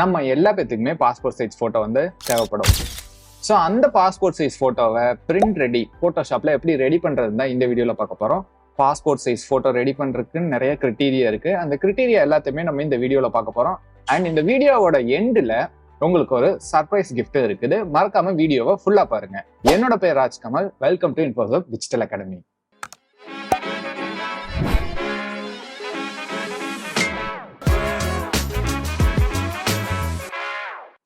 நம்ம எல்லா பேத்துக்குமே passport size photo வந்து தேவைப்படும். ஸோ அந்த பாஸ்போர்ட் சைஸ் ஃபோட்டோவை பிரிண்ட் ரெடி ஃபோட்டோஷாப்பில் எப்படி ரெடி பண்ணுறது தான் இந்த வீடியோவில் பார்க்க போகிறோம் பாஸ்போர்ட் சைஸ் ஃபோட்டோ ரெடி பண்ணுறதுக்குன்னு நிறைய கிரிட்டீரியா இருக்குது அந்த கிரிட்டீரியா எல்லாத்தையுமே நம்ம இந்த வீடியோவில் பார்க்க போகிறோம் அண்ட் இந்த வீடியோவோட எண்டில் உங்களுக்கு ஒரு சர்ப்ரைஸ் கிஃப்ட் இருக்குது. மறக்காம வீடியோவை ஃபுல்லாக பாருங்க. என்னோட பேர் Rajkamal. Welcome to இன்ஃபோசப் digital academy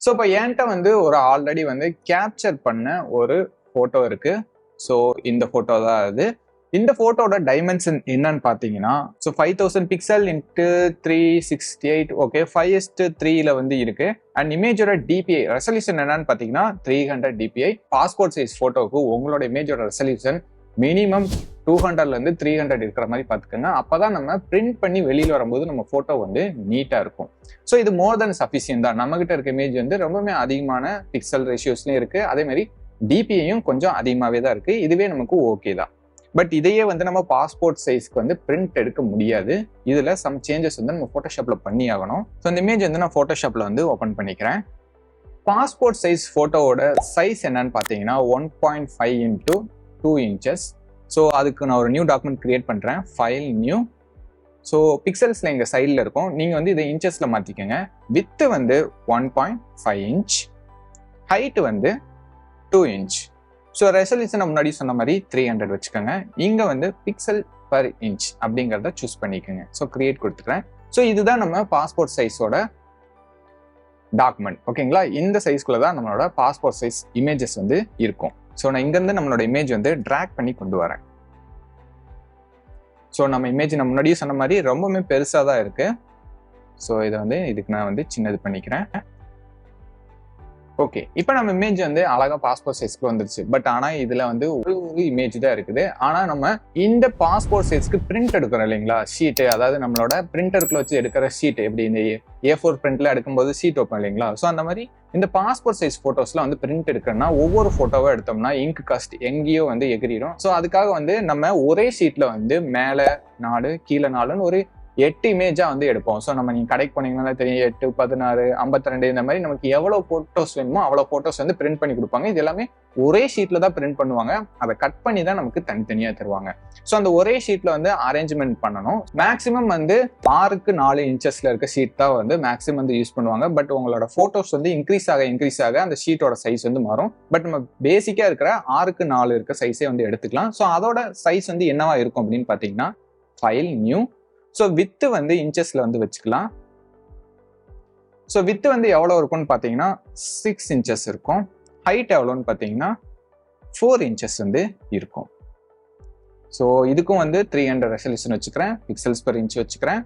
so இப்போ என்கிட்ட வந்து ஒரு ஆல்ரெடி வந்து கேப்சர் பண்ண ஒரு ஃபோட்டோ இருக்கு. ஸோ இந்த ஃபோட்டோ தான் அது. இந்த ஃபோட்டோட டைமென்ஷன் என்னன்னு பார்த்தீங்கன்னா so five thousand pixel into three sixty eight okay five is த்ரீல வந்து இருக்கு. அண்ட் இமேஜோட டிபிஐ ரெசல்யூஷன் என்னன்னு பார்த்தீங்கன்னா three hundred DPI passport size ஃபோட்டோவுக்கு உங்களோட இமேஜோட ரெசல்யூஷன் மினிமம் டூ ஹண்ட்ரட்லேருந்து த்ரீ ஹண்ட்ரட் இருக்கிற மாதிரி பார்த்துக்கோங்க. அப்பதான் நம்ம பிரிண்ட் பண்ணி வெளியில் வரும்போது நம்ம ஃபோட்டோ வந்து நீட்டாக இருக்கும். ஸோ இது மோர் தென் சஃபிஷியன் தான். நம்மகிட்ட இருக்க இமேஜ் வந்து ரொம்பவே அதிகமான பிக்சல் ரேஷியோஸ்லயும் இருக்குது அதேமாதிரி டிபிஐயும் கொஞ்சம் அதிகமாகவே தான் இருக்குது இதுவே நமக்கு ஓகே தான். பட் இதையே வந்து நம்ம பாஸ்போர்ட் சைஸ்க்கு வந்து பிரிண்ட் எடுக்க முடியாது. இதில் சம் சேஞ்சஸ் வந்து நம்ம ஃபோட்டோஷாப்பில் பண்ணி ஆகணும். ஸோ இந்த இமேஜ் வந்து நான் ஃபோட்டோஷாப்பில் வந்து ஓப்பன் பண்ணிக்கிறேன். பாஸ்போர்ட் சைஸ் ஃபோட்டோவோட சைஸ் என்னன்னு பார்த்தீங்கன்னா one point five into two inches so அதுக்கு நான் ஒரு நியூ டாக்குமெண்ட் க்ரியேட் பண்ணுறேன் ஃபைல் நியூ ஸோ பிக்சல்ஸில் எங்கள் சைடில் இருக்கும். நீங்கள் வந்து இதை இன்ச்சஸில் மாற்றிக்கோங்க வித்து வந்து one point five inch height வந்து டூ இன்ச் ஸோ ரெசல்யூஷன் முன்னாடி சொன்ன மாதிரி த்ரீ ஹண்ட்ரட் வச்சுக்கோங்க. இங்கே வந்து பிக்சல் பர் இன்ச் அப்படிங்கிறத சூஸ் பண்ணிக்கோங்க. ஸோ கிரியேட் கொடுத்துக்கிறேன் ஸோ இதுதான் நம்ம பாஸ்போர்ட் சைஸோட டாக்குமெண்ட் ஓகேங்களா இந்த சைஸ்க்குள்ள தான் நம்மளோட பாஸ்போர்ட் சைஸ் இமேஜஸ் வந்து இருக்கும். ஸோ நான் இங்கேருந்து நம்மளோட இமேஜ் வந்து ட்ராக் பண்ணி கொண்டு வரேன். ஸோ நம்ம இமேஜ் நான் முன்னாடியே சொன்ன மாதிரி ரொம்பவுமே பெருசாக தான் இருக்குது ஸோ இதை வந்து இதுக்கு நான் வந்து சின்னது பண்ணிக்கிறேன். ஓகே இப்போ நம்ம இமேஜ் வந்து அழகா பாஸ்போர்ட் சைஸ்க்கு வந்துருச்சு. பட் ஆனால் இதில் வந்து ஒரு ஒரு இமேஜ் தான் இருக்குது. ஆனால் நம்ம இந்த பாஸ்போர்ட் சைஸ்க்கு பிரிண்ட் எடுக்கிறோம் இல்லைங்களா? ஷீட்டு அதாவது நம்மளோட பிரிண்டருக்குள்ள வச்சு எடுக்கிற ஷீட் எப்படி இந்த ஏ ஃபோர் பிரிண்ட்ல எடுக்கும்போது ஷீட் வைப்போம் இல்லைங்களா? ஸோ அந்த மாதிரி இந்த பாஸ்போர்ட் சைஸ் போட்டோஸ்ல வந்து பிரிண்ட் எடுக்கணும்னா ஒவ்வொரு ஃபோட்டோவை எடுத்தோம்னா இங்க் காஸ்ட் எங்கேயோ வந்து எகிரிடும். ஸோ அதுக்காக வந்து நம்ம ஒரே ஷீட்ல வந்து மேலே நாலு கீழே நாலுன்னு ஒரு எட்டு இமேஜா வந்து எடுப்போம். ஸோ நம்ம நீங்க கடைக்கு போனீங்கன்னா தெரியும் எட்டு பதினாறு ஐம்பத்தி ரெண்டு இந்த மாதிரி நமக்கு எவ்வளவு போட்டோஸ் வேணுமோ அவ்வளவு போட்டோஸ் வந்து பிரிண்ட் பண்ணி கொடுப்பாங்க. இது எல்லாமே ஒரே ஷீட்ல தான் பிரிண்ட் பண்ணுவாங்க. அதை கட் பண்ணி தான் நமக்கு தனித்தனியா தருவாங்க. ஸோ அந்த ஒரே ஷீட்ல வந்து அரேஞ்ச்மெண்ட் பண்ணணும். மேக்ஸிமம் வந்து ஆறுக்கு நாலு இன்ச்சஸ்ல இருக்க ஷீட் தான் வந்து மேக்ஸிமம் வந்து யூஸ் பண்ணுவாங்க. பட் உங்களோட போட்டோஸ் வந்து இன்க்ரீஸ் ஆக இன்க்ரீஸ் ஆக அந்த ஷீட்டோட சைஸ் வந்து மாறும். பட் நம்ம பேசிக்கா இருக்கிற ஆறுக்கு நாலு இருக்க சைஸே வந்து எடுத்துக்கலாம். ஸோ அதோட சைஸ் வந்து என்னவா இருக்கும் அப்படின்னு பார்த்தீங்கன்னா ஃபைல் நியூ ஸோ வித்து வந்து இன்ச்சஸ்ல வந்து வச்சுக்கலாம். ஸோ வித்து வந்து எவ்வளோ இருக்கும்னு பார்த்தீங்கன்னா சிக்ஸ் இன்ச்சஸ் இருக்கும். ஹைட் எவ்வளோன்னு பார்த்தீங்கன்னா ஃபோர் இன்ச்சஸ் வந்து இருக்கும். ஸோ இதுக்கும் வந்து த்ரீ ஹண்ட்ரட் ரெசல்யூஷன் வச்சுக்கிறேன் பிக்சல்ஸ் பர் இன்ச் வச்சுக்கிறேன்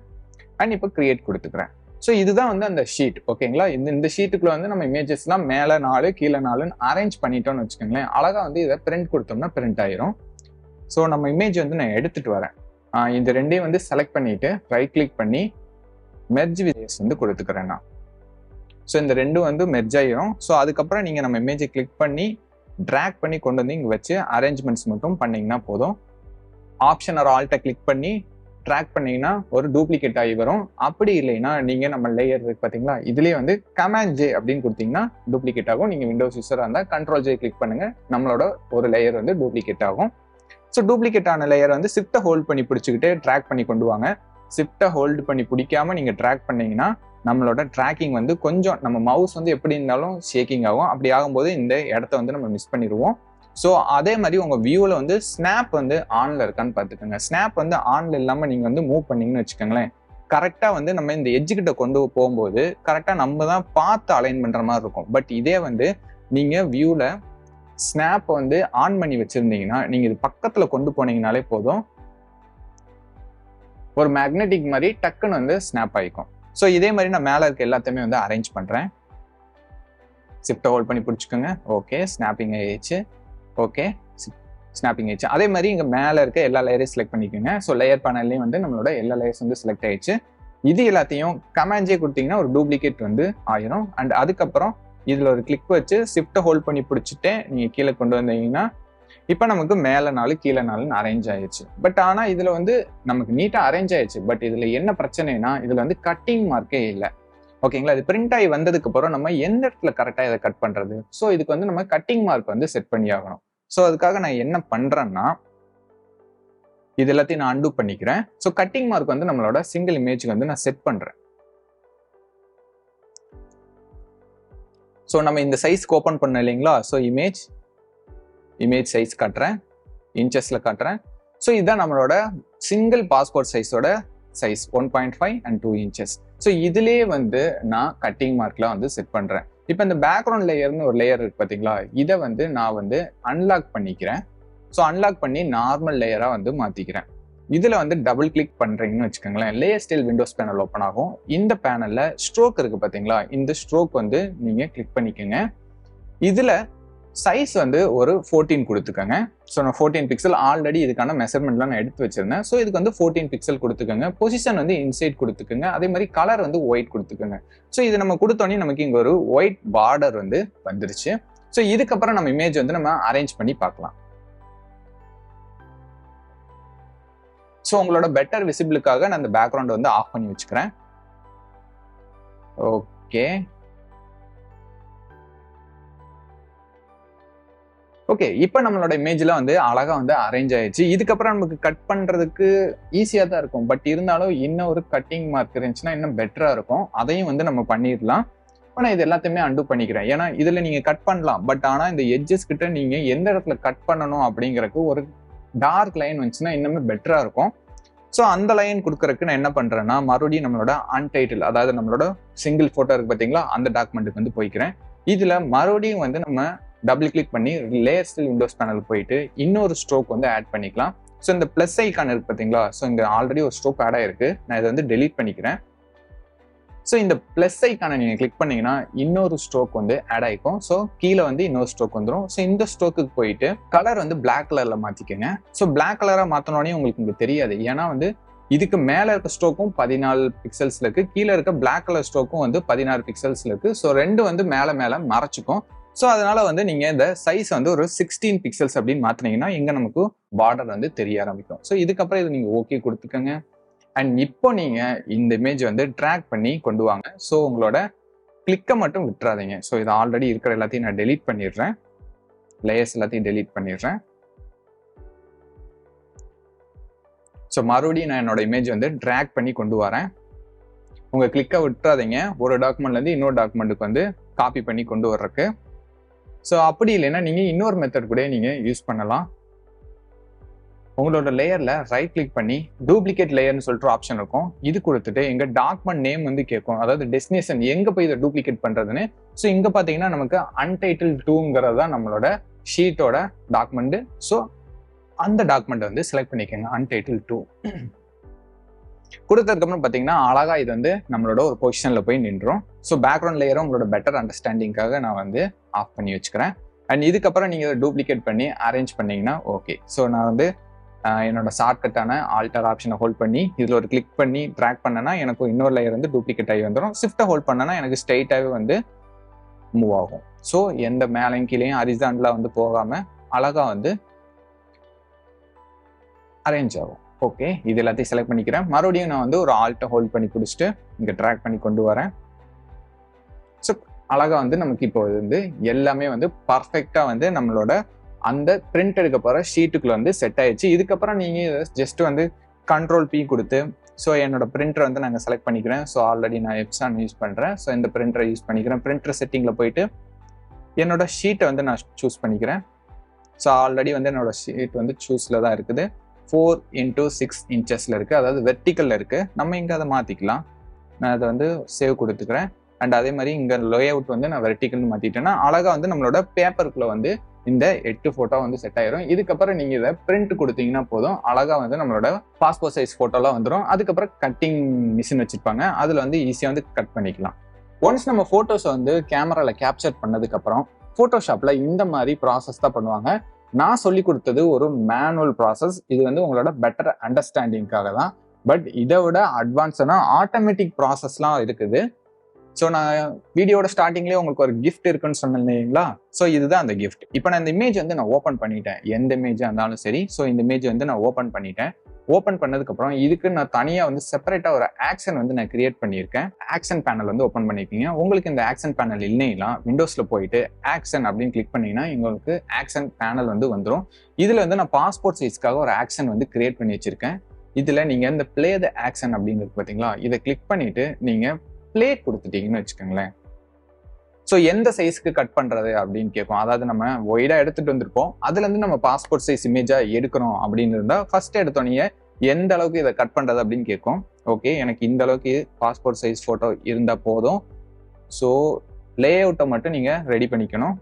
அண்ட் இப்போ கிரியேட் கொடுத்துக்கிறேன். ஸோ இதுதான் வந்து அந்த ஷீட் ஓகேங்களா இந்த இந்த ஷீட்டுக்குள்ள வந்து நம்ம இமேஜஸ்லாம் மேலே நாலு கீழே நாலுன்னு அரேஞ்ச் பண்ணிட்டோம்னு வச்சுக்கோங்களேன். அழகா வந்து இதை பிரிண்ட் கொடுத்தோம்னா பிரிண்ட் ஆயிரும். ஸோ நம்ம இமேஜ் வந்து நான் எடுத்துட்டு வரேன். இந்த ரெண்டையும் வந்து செலக்ட் பண்ணிட்டு ரைட் கிளிக் பண்ணி மெர்ஜ் விஜயஸ் வந்து கொடுத்துக்கிறேன் நான். ஸோ இந்த ரெண்டும் வந்து மெர்ஜ் ஆயிரும். ஸோ அதுக்கப்புறம் நீங்கள் நம்ம இமேஜை கிளிக் பண்ணி ட்ராக் பண்ணி கொண்டு வந்து இங்கே வச்சு அரேஞ்ச்மெண்ட்ஸ் மட்டும் பண்ணிங்கன்னா போதும். ஆப்ஷன் ஒரு ஆல்ட்டை கிளிக் பண்ணி ட்ராக் பண்ணிங்கன்னா ஒரு டூப்ளிகேட் ஆகி வரும். அப்படி இல்லைன்னா நீங்கள் நம்ம லேயர் இருக்கு பார்த்தீங்களா இதுலேயே வந்து கமாண்ட் ஜே அப்படின்னு கொடுத்தீங்கன்னா டூப்ளிகேட் ஆகும். நீங்கள் விண்டோஸ் யூஸராக இருந்தால் கண்ட்ரோல் ஜே கிளிக் பண்ணுங்கள் நம்மளோட ஒரு லேயர் வந்து டூப்ளிகேட் ஆகும். ஸோ டூப்ளிகேட் ஆன லேயர் வந்து ஷிஃப்ட்டை ஹோல்ட் பண்ணி பிடிச்சிக்கிட்டு ட்ராக் பண்ணி கொண்டு வாங்க. ஷிஃப்ட்டை ஹோல்டு பண்ணி பிடிக்காம நீங்கள் ட்ராக் பண்ணீங்கன்னா நம்மளோட ட்ராக்கிங் வந்து கொஞ்சம் நம்ம மவுஸ் வந்து எப்படி இருந்தாலும் ஷேக்கிங் ஆகும். அப்படி ஆகும்போது இந்த இடத்த வந்து நம்ம மிஸ் பண்ணிடுவோம். ஸோ அதே மாதிரி உங்கள் வியூவில் வந்து ஸ்னாப் வந்து ஆனில் இருக்கான்னு பார்த்துக்கோங்க. ஸ்னாப் வந்து ஆனில் இல்லாமல் நீங்கள் வந்து மூவ் பண்ணீங்கன்னு வச்சுக்கோங்களேன். கரெக்டாக வந்து நம்ம இந்த எஜ்ஜுக்கிட்ட கிட்ட கொண்டு போகும்போது கரெக்டாக நம்ம தான் பார்த்து அலைன் பண்ணுற மாதிரி இருக்கும். பட் இதே வந்து நீங்கள் வியூவில் ஸ்னாப் வந்து ஆன் பண்ணி வச்சுருந்தீங்கன்னா நீங்கள் இது பக்கத்தில் கொண்டு போனீங்கனாலே போதும். ஒரு மேக்னெட்டிக் மாதிரி டக்குன்னு வந்து ஸ்னாப் ஆகிக்கும் ஸோ இதே மாதிரி நான் மேலே இருக்க எல்லாத்தையுமே வந்து அரேஞ்ச் பண்ணுறேன் ஷிஃப்ட்டை ஹோல்ட் பண்ணி பிடிச்சிக்கோங்க. ஓகே ஸ்னாப்பிங் ஆயிடுச்சு. ஓகே ஸ்னாப்பிங் ஆயிடுச்சு. அதே மாதிரி இங்கே மேலே இருக்க எல்லா லேயரையும் செலக்ட் பண்ணிக்கோங்க. ஸோ லேயர் பேனல்லையும் வந்து நம்மளோட எல்லா லேயர்ஸ் வந்து செலக்ட் ஆயிடுச்சு. இது எல்லாத்தையும் கமாண்டே கொடுத்தீங்கன்னா ஒரு டூப்ளிகேட் வந்து ஆயிரும். அண்ட் அதுக்கப்புறம் இதில் ஒரு கிளிக் வச்சு ஷிஃப்ட்டை ஹோல்ட் பண்ணி பிடிச்சிட்டு நீங்கள் கீழே கொண்டு வந்தீங்கன்னா இப்போ நமக்கு மேலே நாள் கீழே நாள்னு அரேஞ்ச் ஆயிடுச்சு. பட் ஆனால் இதில் வந்து நமக்கு நீட்டாக அரேஞ்ச் ஆயிடுச்சு. பட் இதில் என்ன பிரச்சனைனா இதில் வந்து கட்டிங் மார்க்கே இல்லை. ஓகேங்களா இது பிரிண்ட் ஆகி வந்ததுக்கு அப்புறம் நம்ம எந்த இடத்துல கரெக்டாக இதை கட் பண்ணுறது ஸோ இதுக்கு வந்து நம்ம கட்டிங் மார்க் வந்து செட் பண்ணி ஆகணும். ஸோ அதுக்காக நான் என்ன பண்ணுறேன்னா இது எல்லாத்தையும் நான் அன்டூ பண்ணிக்கிறேன். ஸோ கட்டிங் மார்க் வந்து நம்மளோட சிங்கிள் இமேஜுக்கு வந்து நான் செட் பண்ணுறேன் ஸோ நம்ம இந்த சைஸ்க்கு ஓப்பன் பண்ண இல்லைங்களா? ஸோ இமேஜ் இமேஜ் சைஸ் காட்டுறேன் இன்ச்சஸில் காட்டுறேன். ஸோ இதுதான் நம்மளோட single passport சைஸோட size one point five and two inches so இதுலேயே வந்து நான் கட்டிங் மார்க்லாம் வந்து செட் பண்ணுறேன் இப்போ இந்த பேக்ரவுண்ட் லேயர்னு ஒரு லேயர் இருக்கு பார்த்தீங்களா இதை வந்து நான் வந்து அன்லாக் பண்ணிக்கிறேன். ஸோ அன்லாக் பண்ணி நார்மல் லேயராக வந்து மாற்றிக்கிறேன் இதில் வந்து டபுள் கிளிக் பண்ணுறீங்கன்னு வச்சுக்கோங்களேன். Layer style windows panel open ஆகும். இந்த பேனலில் ஸ்ட்ரோக் இருக்குது பார்த்தீங்களா இந்த ஸ்ட்ரோக் வந்து நீங்கள் கிளிக் பண்ணிக்கோங்க. இதில் சைஸ் வந்து ஒரு ஃபோர்டீன் கொடுத்துக்கோங்க. ஸோ நான் ஃபோர்டீன் பிக்சல் ஆல்ரெடி இதுக்கான மெஷர்மெண்ட்லாம் நான் எடுத்து வச்சிருந்தேன். ஸோ இதுக்கு வந்து ஃபோர்டீன் பிக்சல் கொடுத்துக்கோங்க. பொசிஷன் வந்து இன்சைட் கொடுத்துக்கோங்க. அதே மாதிரி கலர் வந்து ஒயிட் கொடுத்துக்கோங்க. ஸோ இது நம்ம கொடுத்தோன்னே நமக்கு இங்கே ஒரு ஒயிட் பார்டர் வந்து வந்துருச்சு. ஸோ இதுக்கப்புறம் நம்ம இமேஜ் வந்து நம்ம அரேஞ்ச் பண்ணி பார்க்கலாம். ஸோ உங்களோட பெட்டர் விசிபிளுக்காக நான் அந்த பேக்ரவுண்ட் வந்து ஆஃப் பண்ணி வச்சுக்கிறேன். ஓகே ஓகே இப்போ நம்மளோட இமேஜ்லாம் வந்து அழகாக வந்து அரேஞ்ச் ஆயிடுச்சு. இதுக்கப்புறம் நமக்கு கட் பண்ணுறதுக்கு ஈஸியாக தான் இருக்கும். பட் இருந்தாலும் இன்னும் ஒரு கட்டிங் மார்க் இருந்துச்சுன்னா இன்னும் பெட்டராக இருக்கும். அதையும் வந்து நம்ம பண்ணிடலாம். ஆனால் இது எல்லாத்தையுமே அண்டு பண்ணிக்கிறேன். ஏன்னா இதில் நீங்கள் கட் பண்ணலாம். பட் ஆனால் இந்த எட்ஜஸ் கிட்ட நீங்கள் எந்த இடத்துல கட் பண்ணணும் அப்படிங்கிறக்கு ஒரு டார்க் லைன் வந்துச்சுன்னா இன்னுமே பெட்டராக இருக்கும். ஸோ அந்த லைன் கொடுக்குறக்கு நான் என்ன பண்ணுறேன்னா மறுபடியும் நம்மளோட அன்டைட்டில் அதாவது நம்மளோட சிங்கிள் ஃபோட்டோ இருக்கு பார்த்தீங்களா அந்த டாக்குமெண்ட்டுக்கு வந்து போய்க்கிறேன். இதில் மறுபடியும் வந்து நம்ம டபுள் கிளிக் பண்ணி லேயர் ஸ்டில் விண்டோஸ் பேனல் போயிட்டு இன்னொரு ஸ்ட்ரோக் வந்து ஆட் பண்ணிக்கலாம். ஸோ இந்த ப்ளஸ் ஐக்கான் இருக்கு பார்த்தீங்களா? ஸோ இங்கே ஆல்ரெடி ஒரு ஸ்ட்ரோக் ஆட் ஆயிருக்கு. நான் இதை வந்து டெலீட் பண்ணிக்கிறேன். ஸோ இந்த ப்ளஸ் ஐக்கான நீங்கள் கிளிக் பண்ணீங்கன்னா இன்னொரு ஸ்ட்ரோக் வந்து ஆட் ஆகிக்கும் ஸோ கீழே வந்து இன்னொரு ஸ்ட்ரோக் வந்துடும் ஸோ இந்த ஸ்ட்ரோக்குக்கு போயிட்டு கலர் வந்து பிளாக் கலரில் மாற்றிக்கோங்க ஸோ பிளாக் கலராக மாற்றினோடனே உங்களுக்கு இங்கே தெரியாது. ஏன்னா வந்து இதுக்கு மேலே இருக்க ஸ்ட்ரோக்கும் பதினாலு பிக்சல்ஸில் இருக்குது கீழே இருக்க பிளாக் கலர் ஸ்ட்ரோக்கும் வந்து பதினாறு பிக்சல்ஸில் இருக்குது ஸோ ரெண்டு வந்து மேலே மேலே மறைச்சிக்கும். ஸோ அதனால வந்து நீங்கள் இந்த சைஸ் வந்து ஒரு சிக்ஸ்டீன் பிக்சல்ஸ் அப்படின்னு மாற்றினீங்கன்னா எங்கே நமக்கு பார்டர் வந்து தெரிய ஆரம்பிக்கும். ஸோ இதுக்கப்புறம் இது நீங்கள் ஓகே கொடுத்துக்கோங்க. அண்ட் இப்போ நீங்கள் இந்த இமேஜ் வந்து ட்ராக் பண்ணி கொண்டு வாங்க. ஸோ உங்களோட கிளிக்கை மட்டும் விட்டுறாதீங்க. ஸோ இது ஆல்ரெடி இருக்கிற எல்லாத்தையும் நான் டெலீட் பண்ணிடுறேன். லேயர்ஸ் எல்லாத்தையும் டெலீட் பண்ணிடுறேன். ஸோ மறுபடியும் நான் என்னோட இமேஜ் வந்து ட்ராக் பண்ணி கொண்டு வரேன். உங்கள் கிளிக்கை விட்டுறாதீங்க. ஒரு டாக்குமெண்ட்லேருந்து இன்னொரு டாக்குமெண்ட்டுக்கு வந்து காப்பி பண்ணி கொண்டு வர்றதுக்கு. ஸோ அப்படி இல்லைன்னா நீங்கள் இன்னொரு மெத்தட் கூட நீங்கள் யூஸ் பண்ணலாம். உங்களோட லேயரில் ரைட் கிளிக் பண்ணி டூப்ளிகேட் லேயர்னு சொல்லிட்டு ஆப்ஷன் இருக்கும். இது கொடுத்துட்டு எங்கள் டாக்குமெண்ட் நேம் வந்து கேட்கும். அதாவது டெஸ்டினேஷன் எங்கே போய் இதை டூப்ளிகேட் பண்ணுறதுன்னு ஸோ இங்கே பார்த்தீங்கன்னா நமக்கு அன்டைட்டில் டூங்கிறது தான் நம்மளோட ஷீட்டோட டாக்குமெண்ட்டு ஸோ அந்த டாக்குமெண்ட் வந்து செலக்ட் பண்ணிக்கோங்க அன்டைட்டில் டூ கொடுத்ததுக்கப்புறம் பார்த்தீங்கன்னா அழகாக இது வந்து நம்மளோட ஒரு பொசிஷனில் போய் நின்றோம் ஸோ பேக்ரவுண்ட் லேயரும் உங்களோட பெட்டர் அண்டர்ஸ்டாண்டிங்காக நான் வந்து ஆஃப் பண்ணி வச்சுக்கிறேன். அண்ட் இதுக்கப்புறம் நீங்கள் டூப்ளிகேட் பண்ணி அரேஞ்ச் பண்ணீங்கன்னா ஓகே ஸோ நான் வந்து என்னோட ஷார்ட்கட்டான ஆல்டர் ஆப்ஷனை ஹோல்ட் பண்ணி இதில் ஒரு கிளிக் பண்ணி ட்ராக் பண்ணனா எனக்கு இன்னொரு லேயர் வந்து டூப்ளிகேட் ஆகி வந்துடும் ஷிஃப்ட்டை ஹோல்ட் பண்ணனா எனக்கு ஸ்ட்ரைட்டாகவே வந்து மூவ் ஆகும். ஸோ எந்த மேலையும் கீழேயும் அரிசாண்டில் வந்து போகாமல் அழகாக வந்து அரேஞ்ச் ஆகும். ஓகே இது எல்லாத்தையும் செலக்ட் பண்ணிக்கிறேன். மறுபடியும் நான் வந்து ஒரு ஆல்ட்டை ஹோல்ட் பண்ணி பிடிச்சிட்டு இங்கே ட்ராக் பண்ணி கொண்டு வரேன். ஸோ அழகாக வந்து நமக்கு இப்போ வந்து எல்லாமே வந்து பர்ஃபெக்டாக வந்து நம்மளோட அந்த பிரிண்ட் எடுக்க போகிற ஷீட்டுக்குள்ளே வந்து செட் ஆயிடுச்சு. இதுக்கப்புறம் நீங்கள் ஜஸ்ட் வந்து கண்ட்ரோல் பி கொடுத்து ஸோ என்னோட பிரிண்டர் வந்து நாங்கள் செலக்ட் பண்ணிக்கிறேன். ஸோ ஆல்ரெடி நான் எப்சான் யூஸ் பண்ணுறேன் ஸோ இந்த பிரிண்டரை யூஸ் பண்ணிக்கிறேன். பிரிண்டர் செட்டிங்கில் போயிட்டு என்னோட ஷீட்டை வந்து நான் சூஸ் பண்ணிக்கிறேன். ஸோ ஆல்ரெடி வந்து என்னோட ஷீட் வந்து சூஸில் தான் இருக்குது. ஃபோர் இன்டூ சிக்ஸ் இன்ச்சஸில் இருக்குது அதாவது வெர்டிக்கலில் இருக்குது நம்ம இங்கே அதை மாற்றிக்கலாம் நான் அதை வந்து சேவ் கொடுத்துக்கிறேன். அண்ட் அதே மாதிரி இங்கே லே அவுட் வந்து நான் வெர்டிக்கல்னு மாற்றிட்டேன்னா அழகாக வந்து நம்மளோட பேப்பருக்குள்ளே வந்து இந்த எட்டு ஃபோட்டோ வந்து செட் ஆயிரும். இதுக்கப்புறம் நீங்கள் இதை பிரிண்ட் கொடுத்தீங்கன்னா போதும். அழகாக வந்து நம்மளோட பாஸ்போர்ட் சைஸ் ஃபோட்டோலாம் வந்துடும் அதுக்கப்புறம் கட்டிங் மிஷின் வச்சுருப்பாங்க. அதில் வந்து ஈஸியாக வந்து கட் பண்ணிக்கலாம். ஒன்ஸ் நம்ம ஃபோட்டோஸை வந்து கேமராவில் கேப்சர் பண்ணதுக்கப்புறம் ஃபோட்டோஷாப்பில் இந்த மாதிரி ப்ராசஸ் தான் பண்ணுவாங்க. நான் சொல்லி கொடுத்தது ஒரு மேனுவல் ப்ராசஸ் இது வந்து உங்களோட பெட்டர் அண்டர்ஸ்டாண்டிங்காக தான் பட் இதை விட அட்வான்ஸான ஆட்டோமேட்டிக் ப்ராசஸ்லாம் இருக்குது. ஸோ நான் வீடியோட ஸ்டார்டிங்லேயே உங்களுக்கு ஒரு கிஃப்ட் இருக்குன்னு சொன்னீங்களா ஸோ இதுதான் அந்த கிஃப்ட் இப்போ நான் இந்த இமேஜ் வந்து நான் ஓப்பன் பண்ணிட்டேன். எந்த இமேஜாக இருந்தாலும் சரி. ஸோ இந்த இமேஜ் வந்து நான் ஓப்பன் பண்ணிட்டேன். ஓப்பன் பண்ணதுக்கப்புறம் இதுக்கு நான் தனியாக வந்து செப்பரேட்டாக ஒரு ஆக்ஷன் வந்து நான் கிரியேட் பண்ணியிருக்கேன். ஆக்ஷன் பேனல் வந்து ஓப்பன் பண்ணியிருக்கீங்க. உங்களுக்கு இந்த ஆக்ஷன் பேனல் இல்லைன்னா விண்டோஸில் போயிட்டு ஆக்ஷன் அப்படின்னு கிளிக் பண்ணீங்கன்னா உங்களுக்கு ஆக்ஷன் பேனல் வந்து வந்துடும் இதில் வந்து நான் பாஸ்போர்ட் சைஸ்க்காக ஒரு ஆக்ஷன் வந்து கிரியேட் பண்ணி வச்சுருக்கேன். இதில் நீங்கள் இந்த பிளே த ஆக்ஷன் அப்படிங்கிறது பார்த்தீங்களா இதை கிளிக் பண்ணிவிட்டு நீங்கள் ப்ளே கொடுத்துட்டீங்கன்னு வச்சுக்கோங்களேன். ஸோ எந்த சைஸ்க்கு கட் பண்ணுறது அப்படின்னு கேட்கும் அதாவது நம்ம ஒய்டாக எடுத்துகிட்டு வந்திருப்போம். அதுலேருந்து நம்ம பாஸ்போர்ட் சைஸ் இமேஜாக எடுக்கணும் அப்படின்னு இருந்தால் ஃபஸ்ட்டு எடுத்தோடனே எந்த அளவுக்கு இதை கட் பண்ணுறது அப்படின்னு கேட்கும் ஓகே எனக்கு இந்த அளவுக்கு பாஸ்போர்ட் சைஸ் ஃபோட்டோ இருந்தால் போதும். ஸோ லே அவுட்டை மட்டும் நீங்கள் ரெடி பண்ணிக்கணும்.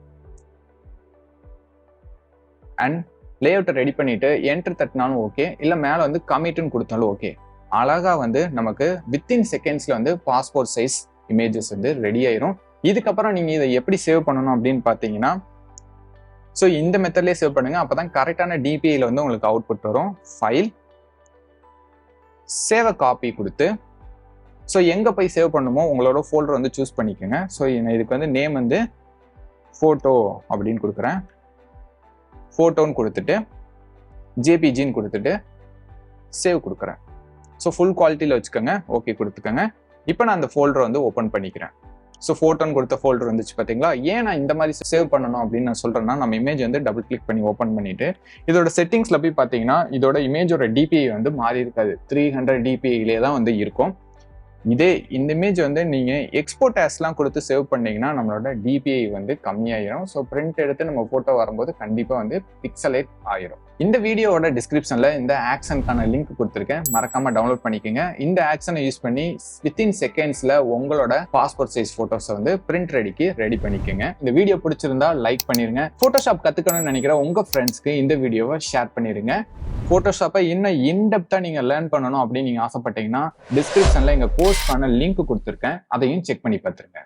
அண்ட் லே அவுட்டை ரெடி பண்ணிவிட்டு என்ட்ரு தட்டினாலும் ஓகே இல்லை மேலே வந்து கமிட்டுன்னு கொடுத்தாலும் ஓகே அழகா வந்து நமக்கு வித்தின் செகண்ட்ஸில் வந்து பாஸ்போர்ட் சைஸ் இமேஜஸ் வந்து ரெடி ஆயிரும். இதுக்கப்புறம் நீங்கள் இதை எப்படி சேவ் பண்ணணும் அப்படின்னு பார்த்தீங்கன்னா ஸோ இந்த மெத்தட்லேயே சேவ் பண்ணுங்க. அப்பதான் கரெக்டான டிபிஐயில் வந்து உங்களுக்கு அவுட்புட் வரும். ஃபைல் சேவ காப்பி கொடுத்து ஸோ எங்கே போய் சேவ் பண்ணுமோ உங்களோட ஃபோல்டர் வந்து சூஸ் பண்ணிக்கோங்க. ஸோ இதுக்கு வந்து நேம் வந்து ஃபோட்டோ அப்படின்னு கொடுக்குறேன். ஃபோட்டோன்னு கொடுத்துட்டு ஜேபிஜின்னு கொடுத்துட்டு சேவ் கொடுக்குறேன். ஸோ ஃபுல் குவாலிட்டியில் வச்சுக்கோங்க. ஓகே கொடுத்துக்கோங்க. இப்போ நான் அந்த ஃபோல்டரை வந்து ஓப்பன் பண்ணிக்கிறேன். ஸோ ஃபோட்டோன்னு கொடுத்த ஃபோல்டர் வந்துச்சு பார்த்தீங்களா ஏன் நான் இந்த மாதிரி சேவ் பண்ணணும் அப்படின்னு நான் சொல்கிறேன்னா நம்ம இமேஜ் வந்து டபுள் கிளிக் பண்ணி ஓப்பன் பண்ணிட்டு இதோட செட்டிங்ஸில் போய் பார்த்தீங்கன்னா இதோட இமேஜோட டிபிஐ வந்து மாறி இருக்காது த்ரீ ஹண்ட்ரட் டிபிஐலே தான் வந்து இருக்கும். இதே இந்த இமேஜ் வந்து நீங்கள் எக்ஸ்போர்ட் ஆஸ்லாம் கொடுத்து சேவ் பண்ணிங்கன்னா நம்மளோட டிபிஐ வந்து கம்மியாயிரும். ஸோ பிரிண்ட் எடுத்து நம்ம ஃபோட்டோ வரும்போது கண்டிப்பாக வந்து பிக்சலேட் ஆயிரும். இந்த வீடியோவோட டிஸ்கிரிப்ஷனில் இந்த ஆக்ஷனுக்கான லிங்க் கொடுத்துருக்கேன். மறக்காமல் டவுன்லோட் பண்ணிக்கோங்க. இந்த ஆக்ஷனை யூஸ் பண்ணி வித்தின் செகண்ட்ஸில் உங்களோட பாஸ்போர்ட் சைஸ் ஃபோட்டோஸை வந்து பிரிண்ட் ரெடிக்கு ரெடி பண்ணிக்கோங்க. இந்த வீடியோ பிடிச்சிருந்தா லைக் பண்ணிருங்க. ஃபோட்டோஷாப் கற்றுக்கணும்னு நினைக்கிற உங்கள் ஃப்ரெண்ட்ஸ்க்கு இந்த வீடியோவை ஷேர் பண்ணிடுங்க ஃபோட்டோஷாப்பை இன்னும் இன்டெப்த்தாக நீங்கள் லேர்ன் பண்ணணும் அப்படின்னு நீங்கள் ஆசைப்பட்டீங்கன்னா எங்கள் கோர்ஸ் கோர்ஸ்க்கான லிங்க் கொடுத்துருக்கேன். அதையும் செக் பண்ணி பார்த்துருங்க.